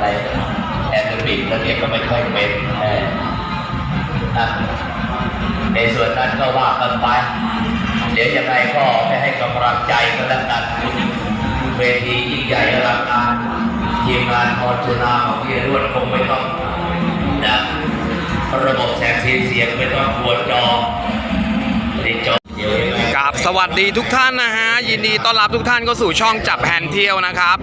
อะไรแอโรบิกแล้วเนี่ยก็ไม่ค่อยเป็นเอออะในส่วนนั้นก็ว่ากันไป เดี๋ยวยังไงก็ไปให้กำลังใจกันแล้วกันเวทียิ่งใหญ่อลังการทีมงานพอจุนาของพี่รวดคงไม่ต้องนะระบบแสงสีเสียงไม่ต้องปวดจอ วัสดีทุกท่านนะฮะยินดีต้อนรับทุกท่านเข้าสู่ช่องจับแผนเที่ยวนะครับ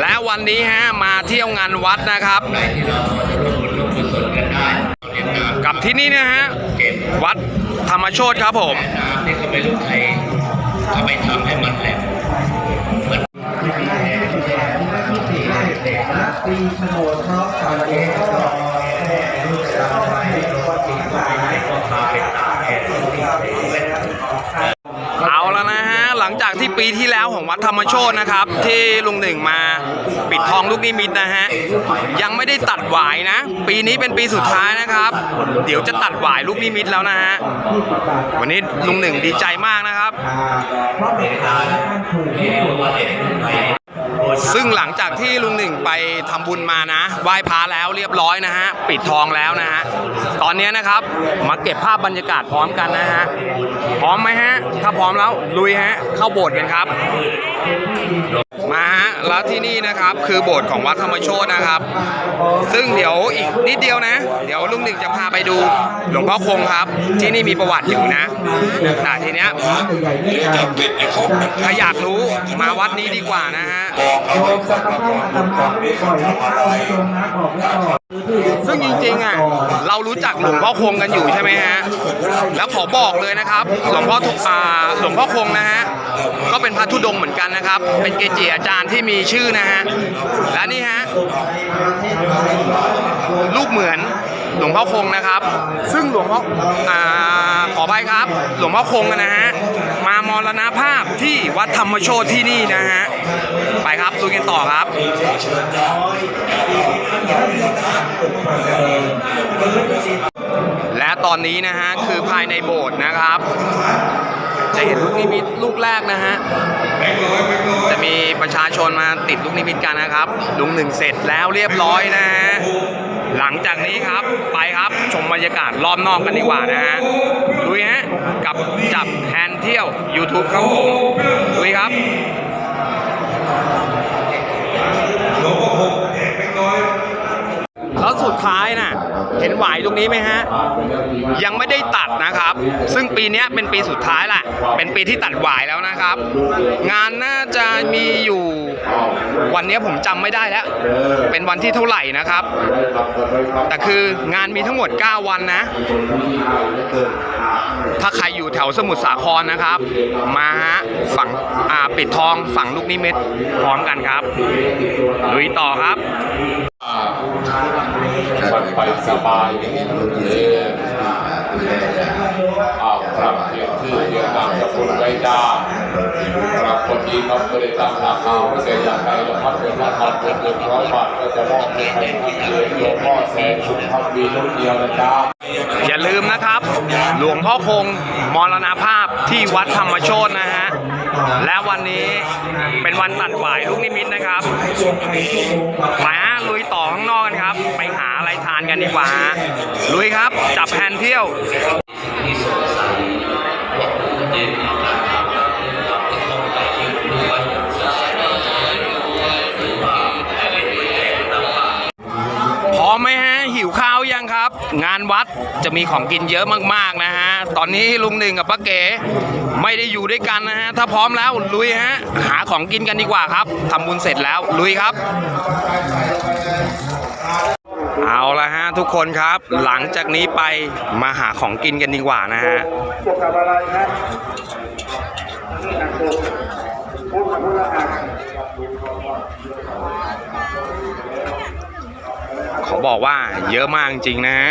และวันนี้ฮะมาเที่ยวงานวัดนะครับไหนที่เราพอจะร่วมบุญร่วมกุศลกันได้เรียนน้ำกับที่นี่นะฮะวัดธรรมโชตครับผมแม่น้ำนี่ก็ไม่รู้ใครทำไมทำให้มันแหลมเหมือนตีโฉนดพร้อมกับเอกก็แม่ลูกสาวไปก็ติดไปไหนก็พาไปตากแดด เอาแล้วนะฮะ หลังจากที่ ปีที่แล้วของวัดธรรมโชตนะครับ ที่ลุงหนึ่งมาปิดทองลูกนิมิตนะฮะยังไม่ได้ตัดหวายนะ ปีนี้เป็นปีสุดท้ายนะครับ เดี๋ยวจะตัดหวายลูกนิมิตแล้วนะฮะวันนี้ลุงหนึ่งดีใจมากนะครับ ซึ่งหลังจากที่ลุงหนึ่งไปทำบุญมานะไหว้พระแล้วเรียบร้อยนะฮะปิดทองแล้วนะฮะตอนนี้นะครับมาเก็บภาพบรรยากาศพร้อมกันนะฮะพร้อมไหมฮะ ถ้าพร้อมแล้วลุยฮะเข้าโบสถ์กันครับ มาฮะแล้วที่นี่นะครับคือโบสถ์ของวัดธรรมโชตนะครับ ซึ่งเดี๋ยวอีกนิดเดียวนะ เดี๋ยวลุงหนึ่งจะพาไปดูหลวงพ่อคงครับ ที่นี่มีประวัติอยู่นะแต่ทีเนี้ยใหญ่ๆนี่ครับถ้าอยากรู้มาวัดนี้ดีกว่านะฮะโยมสักพระธรรมะไม่ปล่อยให้พระองค์ทรงนะบอกไว้ก่อนซึ่งจริงๆอะเรารู้จักหลวงพ่อคงกันอยู่ใช่ไหมฮะแล้วขอบอกเลยนะครับหลวงพ่อทุกอ่าหลวงพ่อคงนะฮะก็เป็นพระธุดงเหมือนกันนะครับ เป็นเกจิอาจารย์ที่มีชื่อนะฮะและนี่ฮะรูปเหมือนหลวงพ่อคงนะครับ ซึ่งหลวงพ่ออ่าขออภัยครับ หลวงพ่อคงนะฮะ รณภาพที่วัดธรรมโชตที่นี่นะฮะ ไปครับดูกันต่อครับและตอนนี้นะฮะ คือภายในโบสถ์นะครับ จะเห็นลูกนิมิตลูกแรกนะฮะ จะมีประชาชนมาติดลูกนิมิตกันนะครับลุงหนึ่งเสร็จแล้วเรียบร้อยนะฮะ หลังจากนี้ครับไปครับชมบรรยากาศรอบนอกกันดีกว่านะฮะดูฮะกับจับแทนเที่ยว YouTube ครับผมดูครับ แล้วสุดท้ายน่ะเห็นหวายตรงนี้ไหมฮะ ยังไม่ได้ตัดนะครับ ซึ่งปีนี้เป็นปีสุดท้ายแหละเป็นปีที่ตัดหวายแล้วนะครับ งานน่าจะมีอยู่วันนี้ผมจำไม่ได้แล้ว เป็นวันที่เท่าไหร่นะครับ แต่คืองานมีทั้งหมด 9 วันนะ ถ้าใครอยู่แถวสมุทรสาครนะครับ มาฮะฝั่งอาปิดทองฝั่งลูกนิมิตพร้อมกันครับลุยต่อครับ มันไปสบายเลยอาวครับเรียนชื่อเรียนนามสกุลไว้จ้าครับคนนี้เขาไม่ได้ตั้งราคาไม่ได้อย่างไรหรอกครับเป็นห้าพันเป็นหนึ่งร้อยบาทก็จะมอบให้ใครครับเลยโยมพ่อแสนสุขภาพมีรุ่นเดียวนะจ้าอย่าลืมนะครับ หลวงพ่อคงมรณภาพที่วัดธรรมโชตนะฮะและวันนี้เป็นวันตัดหวายลูกนิมิตนะครับไปฮะ ลุยต่อข้างนอกกันครับ ไปหาอะไรทานกันดีกว่า ลุยครับ จับแฮนเที่ยว งานวัดจะมีของกินเยอะมากๆนะฮะ ตอนนี้ลุงหนึ่งกับป้าเก๋ไม่ได้อยู่ด้วยกันนะฮะ ถ้าพร้อมแล้วลุยฮะ หาของกินกันดีกว่าครับทำบุญเสร็จแล้วลุยครับ เอาละฮะทุกคนครับ หลังจากนี้ไปมาหาของกินกันดีกว่านะฮะเกี่ยวกับอะไรนะพูดกับพูดละอะ เขาบอกว่าเยอะมากจริงๆนะฮะ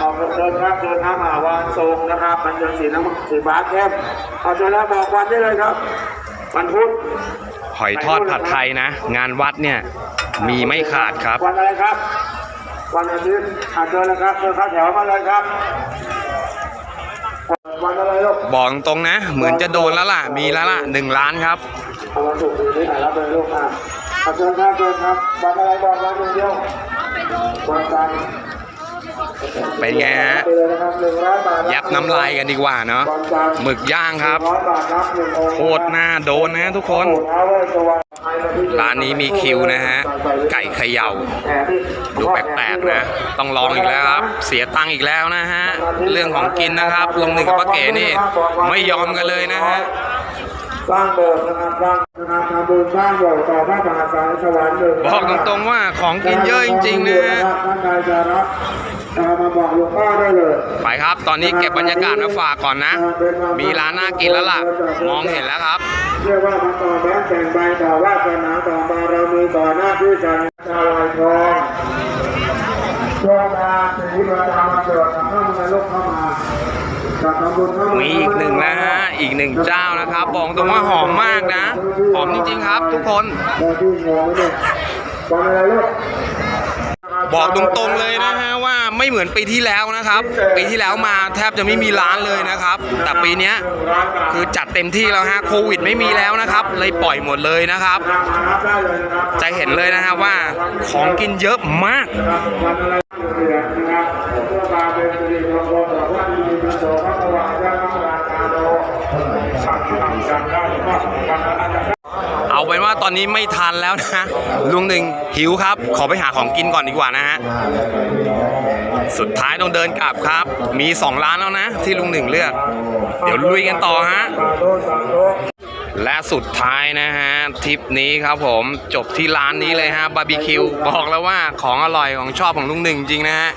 ขอบคุณเดินครับเดินทางมาวานทรงนะครับมันจะสีน้ำสีฟ้าเข้มเอาเชิญแล้วบอกวันได้เลยครับวันพุธหอยทอดผัดไทยนะ งานวัดเนี่ยมีไม่ขาดครับ วันอะไรครับ วันอาทิตย์อาเชิญนะครับเชิญเข้าแถวมาเลยครับวันอะไรลูกบอกตรงๆนะ เหมือนจะโดนแล้วล่ะ มีแล้วล่ะหนึ่งล้านครับ เอามาถูกดีนี่อะรับเลยลูกอะขอบคุณครับเชิญครับบอกอะไรบอกมาหนึ่งเดียววันจันทร์เป็นไงฮะ ไปเลยนะครับหนึ่งร้อยบาทยับน้ำลายกันดีกว่าเนาะวันจันทร์หมึกย่างครับ ร้อยบาทรับหนึ่งองค์โคตรหน่าโดนนะทุกคน ท้าเวสสวรรณร้านนี้มีคิวนะฮะ ไก่เขย่าดูแปลกๆนะ ต้องลองอีกแล้วครับ เสียตังค์อีกแล้วนะฮะ เรื่องของกินนะครับ ลงหนึ่งกับป้าเก๋นี่ ไม่ยอมกันเลยนะฮะ สร้างโบสถ์นะครับสร้างนะครับทำบุญสร้างโบสถ์ต่อพระมหาสายสวรรค์หนึ่งบอกตรงๆว่าของกินเยอะจริงๆนะฮะท่านใดจะรับนะครับมาบอกหลวงพ่อได้เลย ไปครับ ตอนนี้เก็บบรรยากาศมาฝากก่อนนะ มีร้านน่ากินแล้วล่ะ มองเห็นแล้วครับเรียกว่ามาต่อแบงค์แต่งใบต่อวาสนาต่อบารมีต่อหน้าที่การชาวไร่ทองช่วงงานสีประจำวันเกิดเข้ามาในโลกเข้ามา มีอีกหนึ่งนะฮะอีกหนึ่งเจ้านะครับบอกตรงว่าหอมมากนะ หอมจริงๆครับ ทุกคนบอกตรงๆเลยนะฮะว่าไม่เหมือนปีที่แล้วนะครับ ปีที่แล้วมาแทบจะไม่มีร้านเลยนะครับ แต่ปีนี้คือจัดเต็มที่แล้วฮะโควิดไม่มีแล้วนะครับ เลยปล่อยหมดเลยนะครับมารับได้เลยนะครับจะเห็นเลยนะฮะว่าของกินเยอะมาก เอาเป็นว่าตอนนี้ไม่ทันแล้วนะลุงหนึ่งหิวครับ ขอไปหาของกินก่อนดีกว่านะฮะสุดท้ายต้องเดินกลับครับ มี 2 ร้านแล้วนะ ที่ลุงหนึ่งเลือก เดี๋ยวลุยกันต่อฮะ และสุดท้ายนะฮะทริปนี้ครับผมจบที่ร้านนี้เลยฮะบาร์บีคิวบอกแล้วว่าของอร่อยของชอบของลุงหนึ่งจริงนะฮะ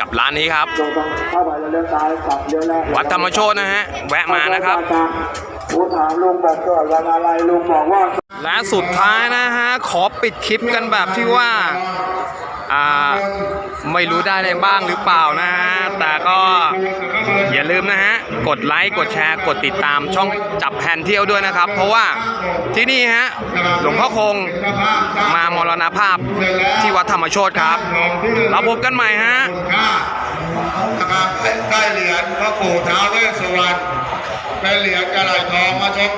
กับร้านนี้ครับ วัดธรรมโชตนะฮะแวะมานะครับผู้ถามลุงบอกก่อนวันอะไรลุงบอกว่าและสุดท้ายนะฮะขอปิดคลิปกันแบบที่ว่า อ่าไม่รู้ได้ในบ้างหรือเปล่านะฮะแต่ก็อย่าลืมนะฮะกดไลค์กดแชร์กดติดตามช่องจับแผนเที่ยวด้วยนะครับ เพราะว่าที่นี่ฮะหลวงพ่อคงมามรณภาพที่วัดธรรมโชตครับ เราพบกันใหม่ฮะค่านะครับได้เหรียญพระปู่ท้าวเวสสุวรรณเป็นเหรียญกระไหลทองมาชก